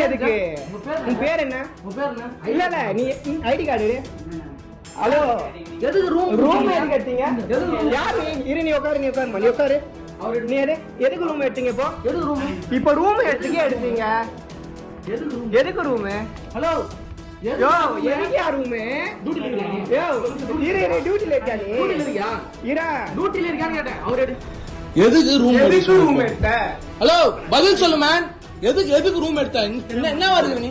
Room எதுக்கு? உங்க பேர் உன் பேர் என்ன? உங்க பேர் என்ன? இல்ல இல்ல நீ ஐடி கார்டு ஹலோ. எதுக்கு ரூம் ரூம் எதுக்கு எடுத்தீங்க? எதுக்கு யார் நீ? இரு நீ உட்காரு நீ உட்காரு நீ உட்காரு. நீ எது எதுக்கு ரூம் எடுத்தீங்க இப்போ? எதுக்கு ரூம் இப்போ ரூம் எடுத்துக்கே எடுத்தீங்க. எதுக்கு ரூம் எதுக்கு ரூம் ஹலோ. யோ எதுக்கு யா ரூம் யோ இரு இரு டியூட்டில இருக்கியா? நீ? டியூட்டில இருக்கியா? இரா. டியூட்டில இருக்கியான்னு கேட்டேன். அவர் எதுக்கு ரூம் எதுக்கு ரூம் எடுத்த? ஹலோ பதில் சொல்லு மேன் எதுக்கு எதுக்கு ரூம் எடுத்த? என்ன என்னவா இருக்கு நீ?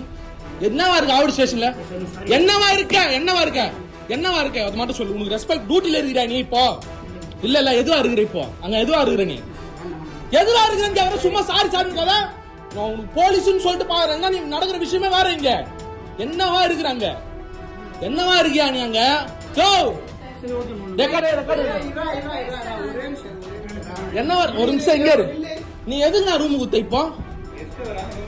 என்னவா இருக்கு ஆவடி ஸ்டேஷன்ல என்னவா இருக்க? என்னவா இருக்க? என்னவா இருக்க? அது மட்டும் சொல்லு. உனக்கு ரெஸ்பெக்ட் டியூட்டில இருக்கிற நீ இப்போ? இல்ல இல்ல எதுவா இருக்கிற இப்போ? அங்க எதுவா இருக்கிற நீ? எதுவா இருக்கிற கேக்குற சும்மா சாரி சாரி கதை? நான் உனக்கு போலீஸ்னு சொல்லிட்டு பாக்குறேன். நீ நடக்கிற விஷயமே வேற இங்க? என்னவா இருக்கிறாங்க என்னவா இருக்கியா நீ அங்க? யோ ரெக்கார்டு ரெக்கார்டு என்ன வர- ஒரு நிமிஷம் எங்க இரு. நீ எதுக்கு நான் ரூம் குத்த இப்போ?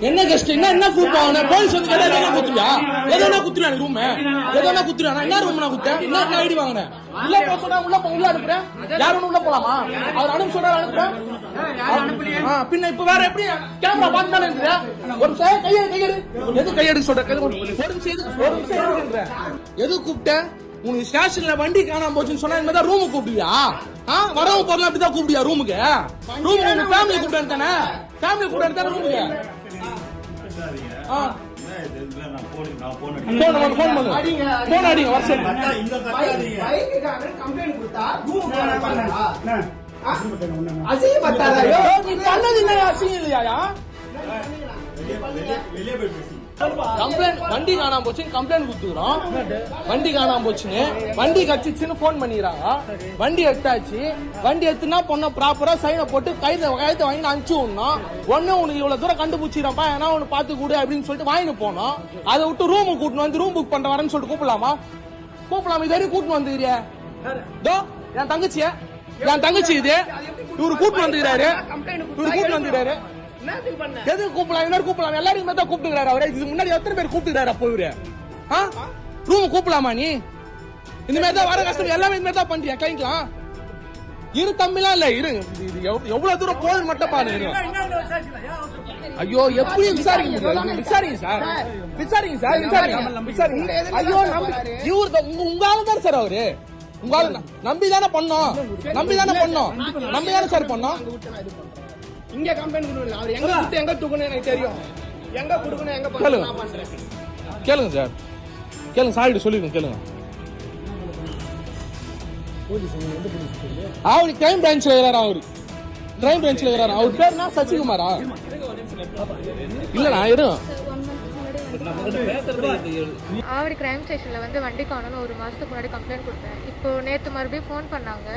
என்ன கஷ்டம் என்ன என்ன ஃபுட் வாங்கின? போலீஸ் வந்து கேட்டா என்ன குத்துறியா? எதனா குத்துறியா ரூம் எதனா குத்துறியா நான் என்ன ரூம் நான் குத்தேன் என்ன ஐடி வாங்கினேன் உள்ள போக சொன்னா உள்ள உள்ள அனுப்புறேன். யார் ஒண்ணு உள்ள போலாமா? அவர் அனுப்ப சொல்றாரு அனுப்புறேன். பின்ன இப்ப வேற எப்படி? கேமரா பார்த்து தானே ஒரு கையெடு கையெடு. எது கையெடு சொல்ற? கையெடு ஒரு எதுக்கு ஒரு எது கூப்பிட்டேன் உனக்கு ஸ்டேஷன்ல வண்டி காணாம போச்சுன்னு சொன்னா இந்த கூப்பிடுவியா? ஆ வரவங்க போறலாம் அப்படிதான் கூப்பிடியா ரூமுக்கு ரூமுக்கு உங்க ஃபேமிலி கூப்பிட்டு தானே? ஃபேமிலி கூப்பிட்டு தானே ரூமுக்கு ஆ. போன் அடிங்க வர சொல்லு. கம்ப்ளைண்ட் கொடுத்தா ரூம் அசிங்க பத்தாதா யோ? நீ பண்ணது என்ன அசிங்கம் இல்லையா கம்ப்ளைண்ட் வண்டி காணாம போச்சுன்னு கம்ப்ளைண்ட் கொடுத்துக்கிறோம். வண்டி காணாம போச்சுன்னு. வண்டி கச்சிச்சுன்னு ஃபோன் பண்ணிடுறாங்க. வண்டி எடுத்தாச்சு. வண்டி எடுத்துனா பொண்ணை ப்ராப்பரா சைனை போட்டு கைத கையத்தை வாங்கி அனுப்பிச்சு விடணும். ஒண்ணு உனக்கு இவ்வளவு தூரம் கண்டுபிடிச்சிடப்பா ஏன்னா ஒன்னு பார்த்து கொடு அப்படின்னு சொல்லிட்டு வாங்கிட்டு போனோம் அதை விட்டு ரூம் கூட்டின்னு வந்து ரூம் புக் பண்ற வரேன்னு சொல்லிட்டு கூப்பிடலாமா? கூப்பிடலாமா? இது வரைக்கும் கூட்டின்னு வந்துக்கிறியா? தோ என் தங்கச்சிய. என் தங்கச்சி இது. இவரு கூட்டின்னு வந்துக்கிறாரு. இவரு கூட்டின்னு வந்துக்கிறாரு. எது கூப்பிடலாம்? இன்னொரு கூப்பிடலாம். எல்லாரும் தான் கூப்பிட்டுக்கிறாரு அவரே. இதுக்கு முன்னாடி எத்தனை பேர் கூப்பிட்டுக்கிறாரு அப்போ இவரு? ஆ? ரூம் கூப்பிடலாமா நீ? இந்த மாதிரி தான் வர கஷ்டம். எல்லாமே இந்த மாதிரி தான் பண்றியா? கிளைண்ட்லாம் இரு தம்பிலாம் இல்ல இரு. இது- இது எவ்- எவ்வளவு தூரம் போகுது மட்டும் பாருங்க. ஐயோ எப்படி விசாரிக்க விசாரிங்க சார். விசாரிங்க சார் விசாரிங்க. விசாரிங்க. ஐயோ நம்பி இவரு உங்க உங்க ஆளு தானே சார் அவரு? உங்க ஆளு. நம்பி தானே பண்ணோம். நம்பி தானே பண்ணோம். நம்பி தானே சார் பண்ணோம். இங்க கம்ப்ளைண்ட் கொடுக்கல. அவர் எங்க கொடுத்து எங்க தூக்கணும் எனக்கு தெரியும். எங்க கொடுக்கணும் எங்க பண்ணணும் கேளுங்க. நான் பண்றேன். கேளுங்க சார். கேளுங்க சாரிட்டு சொல்லிருங்க கேளுங்க. அவரு கிரைம் பிரான்ச்ல இருக்கிறாரு அவரு? கிரைம் பிரான்ச்ல இருக்கிறாரு? அவர் பேர் என்ன? சசிகுமாரா? இல்ல நான் இரு ஆவடி கிரைம் ஸ்டேஷனில் வந்து வண்டி காணோன்னு ஒரு மாதத்துக்கு முன்னாடி கம்ப்ளைண்ட் கொடுத்தேன். இப்போ நேற்று மறுபடியும் ஃபோன் பண்ணாங்க.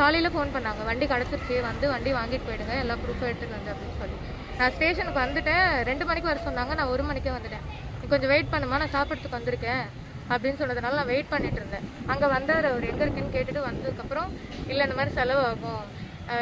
காலையில் ஃபோன் பண்ணாங்க. வண்டி கிடச்சிருச்சு. வந்து வண்டி வாங்கிட்டு போயிடுங்க. எல்லா ப்ரூஃபும் எடுத்துட்டு வந்து அப்படின்னு சொல்லி. நான் ஸ்டேஷனுக்கு வந்துட்டேன். ரெண்டு மணிக்கு வர சொன்னாங்க. நான் ஒரு மணிக்கே வந்துட்டேன். நீ கொஞ்சம் வெயிட் பண்ணுமா? நான் சாப்பிட்றதுக்கு வந்திருக்கேன். அப்படின்னு சொன்னதுனால நான் வெயிட் பண்ணிட்டு இருந்தேன். அங்கே வந்தார் அவர் எங்கே இருக்குன்னு கேட்டுட்டு வந்ததுக்கப்புறம் இல்லை இந்த மாதிரி செலவாகும்.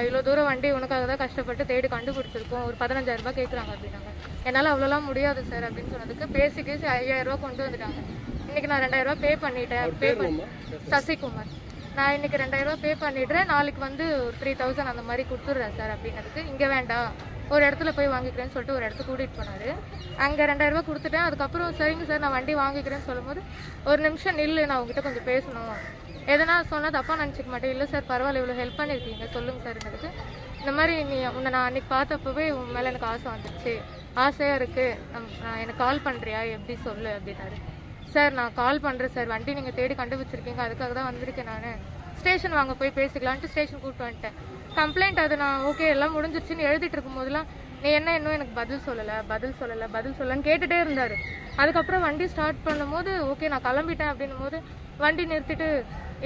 இவ்வளோ தூரம் வண்டி உனக்காக தான் கஷ்டப்பட்டு தேடி கண்டுபிடிச்சிருக்கோம். ஒரு பதினஞ்சாயிரம் ரூபாய் கேட்குறாங்க அப்படின்னாங்க. என்னால் அவ்வளோலாம் முடியாது சார் அப்படின்னு சொன்னதுக்கு பேசி பேசி ஐயாயிரம் ரூபாய் கொண்டு வந்துட்டாங்க. இன்னைக்கு நான் ரெண்டாயிரம் ரூபாய் பே பண்ணிட்டேன். பே பண்ணி சசிகுமார். நான் இன்னைக்கு ரெண்டாயிரரூவா பே பண்ணிடுறேன். நாளைக்கு வந்து ஒரு த்ரீ தௌசண்ட் அந்த மாதிரி கொடுத்துட்றேன் சார் அப்படின்னதுக்கு இங்கே வேண்டாம். ஒரு இடத்துல போய் வாங்கிக்கிறேன்னு சொல்லிட்டு ஒரு இடத்துக்கு கூட்டிகிட்டு போனார். அங்கே ரெண்டாயிரம் கொடுத்துட்டேன். அதுக்கப்புறம் சரிங்க சார் நான் வண்டி வாங்கிக்கிறேன்னு சொல்லும்போது ஒரு நிமிஷம் நில்லு நான் உங்ககிட்ட கொஞ்சம் பேசணும். எதனா சொன்னால் தப்பாக நினச்சிக்க மாட்டேன். இல்லை சார் பரவாயில்ல இவ்வளோ ஹெல்ப் பண்ணியிருக்கீங்க சொல்லுங்கள் சார் எனக்கு இந்த மாதிரி நீ உன்னை நான் அன்னைக்கு பார்த்தப்பவே உன் மேலே எனக்கு ஆசை வந்துடுச்சு ஆசையாக இருக்குது நான் எனக்கு கால் பண்ணுறியா எப்படி சொல்லு? அப்படின்னாரு. சார் நான் கால் பண்ணுறேன் சார். வண்டி நீங்கள் தேடி கண்டுபிடிச்சிருக்கீங்க. அதுக்காக தான் வந்திருக்கேன் நான். ஸ்டேஷன் வாங்க போய் பேசிக்கலான்ட்டு ஸ்டேஷன் கூப்பிட்டு வந்துட்டேன். கம்ப்ளைண்ட் அது நான் ஓகே எல்லாம் முடிஞ்சிருச்சுன்னு எழுதிட்டு இருக்கும்போதெல்லாம் நீ என்ன இன்னும் எனக்கு பதில் சொல்லலை பதில் சொல்லலை பதில் சொல்லலன்னு கேட்டுட்டே இருந்தார். அதுக்கப்புறம் வண்டி ஸ்டார்ட் பண்ணும்போது ஓகே நான் கிளம்பிட்டேன் அப்படின்னும் போது வண்டி நிறுத்திட்டு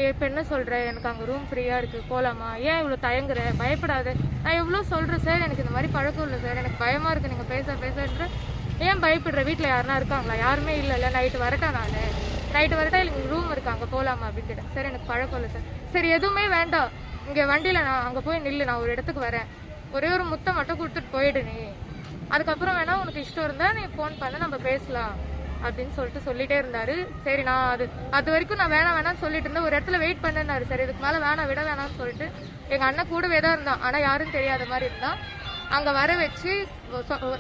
இப்போ என்ன சொல்கிறேன் எனக்கு அங்கே ரூம் ஃப்ரீயாக இருக்குது போலாமா? ஏன் இவ்வளோ தயங்குற? பயப்படாது. நான் எவ்வளோ சொல்கிறேன் சார்? எனக்கு இந்த மாதிரி பழக்கம் இல்லை சார். எனக்கு பயமாக இருக்குது நீங்கள் பேச பேசன்ற ஏன் பயப்படுற? வீட்டில் யாருனா இருக்காங்களா? யாருமே இல்லைல்ல நைட்டு வரட்டா நான் நைட்டு வரட்டா எனக்கு ரூம் இருக்காங்க அங்கே போகலாமா அப்படின்னு கேட்டேன். சார் எனக்கு பழக்கம் இல்லை சார். சரி எதுவுமே வேண்டாம். இங்கே வண்டியில் நான் அங்கே போய் நில்லு நான் ஒரு இடத்துக்கு வரேன். ஒரே ஒரு முத்தை மட்டும் கொடுத்துட்டு போயிடு நீ. அதுக்கப்புறம் வேணா உனக்கு இஷ்டம் இருந்தா நீ ஃபோன் பண்ண நம்ம பேசலாம் அப்படின்னு சொல்லிட்டு சொல்லிட்டே இருந்தாரு. சரி நான் அது அது வரைக்கும் நான் வேணாம் வேணாம்னு சொல்லிட்டு இருந்தேன். ஒரு இடத்துல வெயிட் பண்ணேன்னாரு சரி. இதுக்கு மேலே வேணாம் விட வேணாம்னு சொல்லிட்டு எங்கள் அண்ணன் கூடவே தான் இருந்தான். ஆனால் யாரும் தெரியாத மாதிரி இருந்தான். அங்கே வர வச்சு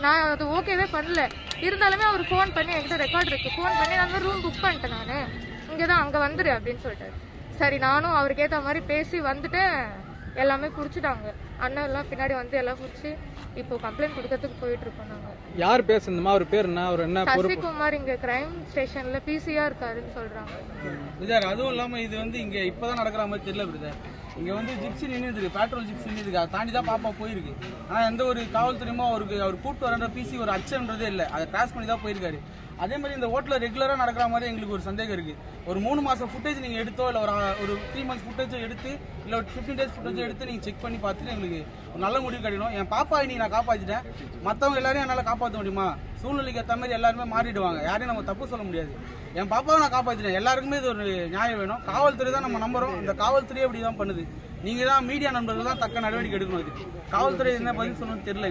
நான் அது ஓகேவே பண்ணல. இருந்தாலுமே அவர் ஃபோன் பண்ணி என்கிட்ட ரெக்கார்ட் இருக்கு. ஃபோன் பண்ணி நான் ரூம் புக் பண்ணிட்டேன் நான். இங்கே தான் அங்கே வந்துரு அப்படின்னு சொல்லிட்டாரு. சரி நானும் அவருக்கு ஏற்ற மாதிரி பேசி வந்துட்டேன். எல்லாமே குடிச்சிட்டாங்க அண்ணன் எல்லாம் பின்னாடி வந்து எல்லாம் குடிச்சு இப்போ கம்ப்ளைண்ட் கொடுக்கறதுக்கு போயிட்டு இருக்கோம் நாங்கள் யார் பேசுனதுமா? அவர் பேர் என்ன? அவர் என்ன சசிகுமார் இங்க கிரைம் ஸ்டேஷன்ல பிசிஆர் இருக்காருன்னு சொல்றாங்க. அதுவும் இல்லாம இது வந்து இங்க இப்பதான் நடக்கிற மாதிரி தெரியல பிரதர். இங்கே வந்து ஜிப்சி நின்றுது பெட்ரோல் ஜிப்சி நின்றுது அதை தாண்டி தான் பாப்பா போயிருக்கு. ஆனால் எந்த ஒரு காவல்துறையுமோ அவருக்கு அவர் கூப்பிட்டு வரன்ற பிசி ஒரு அச்சன்றதே இல்லை. அதை கிராஸ் பண்ணி தான் போயிருக்காரு. அதே மாதிரி இந்த ஹோட்டலில் ரெகுலராக நடக்கிற மாதிரி எங்களுக்கு ஒரு சந்தேகம் இருக்குது ஒரு மூணு மாதம் ஃபுட்டேஜ் நீங்கள் எடுத்தோ இல்லை ஒரு ஒரு த்ரீ மந்த்ஸ் ஃபுட்டேஜ் எடுத்து இல்லை ஒரு ஃபிஃப்டீன் டேஸ் ஃபுட்டேஜ் எடுத்து நீங்கள் செக் பண்ணி பார்த்துட்டு எங்களுக்கு ஒரு நல்ல முடிவு கிடைக்கணும் என் பாப்பா இன்னைக்கு நான் காப்பாற்றிட்டேன் மற்றவங்க எல்லாரையும் என்னால் காப்பாற்ற முடியுமா? சூழ்நிலைக்கு ஏற்ற மாதிரி எல்லாருமே மாறிடுவாங்க. யாரையும் நம்ம தப்பு சொல்ல முடியாது. என் பாப்பாவை நான் காப்பாற்றினேன் எல்லாருக்குமே இது ஒரு நியாயம் வேணும். காவல்துறை தான் நம்ம நம்புறோம். இந்த காவல்துறையே அப்படி தான் பண்ணுது. நீங்கள் தான் மீடியா நண்பர்கள் தான் தக்க நடவடிக்கை எடுக்கணும். இது காவல்துறை என்ன பதில் சொல்லணும்னு தெரியல.